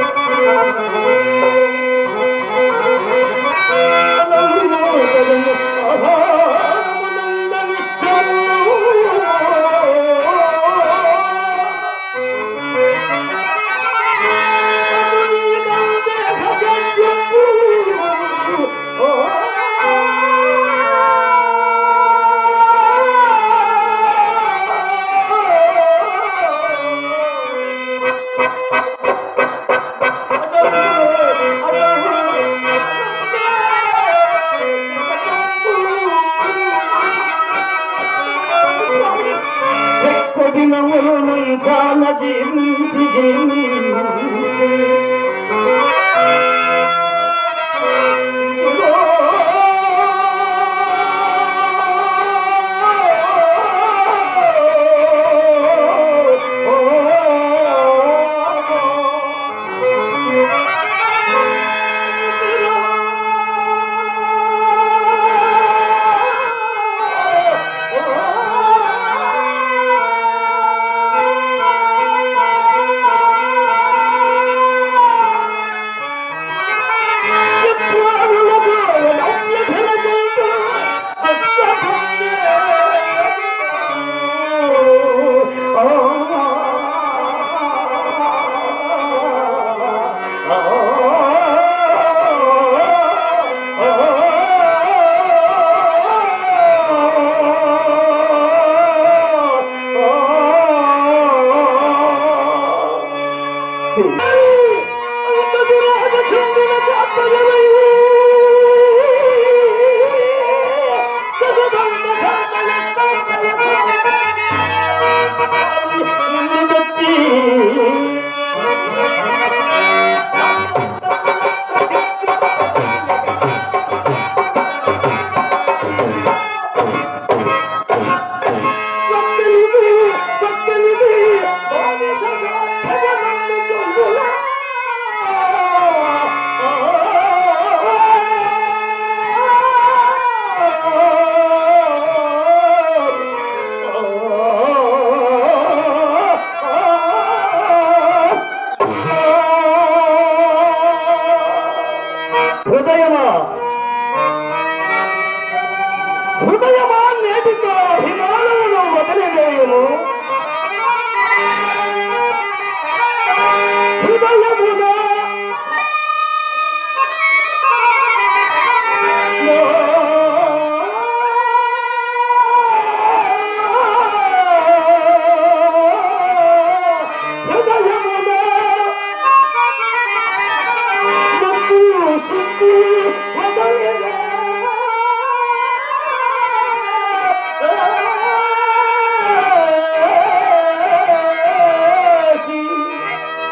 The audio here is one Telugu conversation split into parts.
Música దినములు చాలా జీవించి జీవించి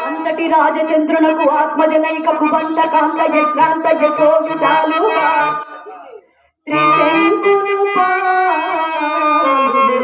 అంతటి రాజచంద్రునకు ఆత్మజనైకపు పంచకాంత యజ్ఞాంత యశోగి చాలు త్రిశంకును పాలు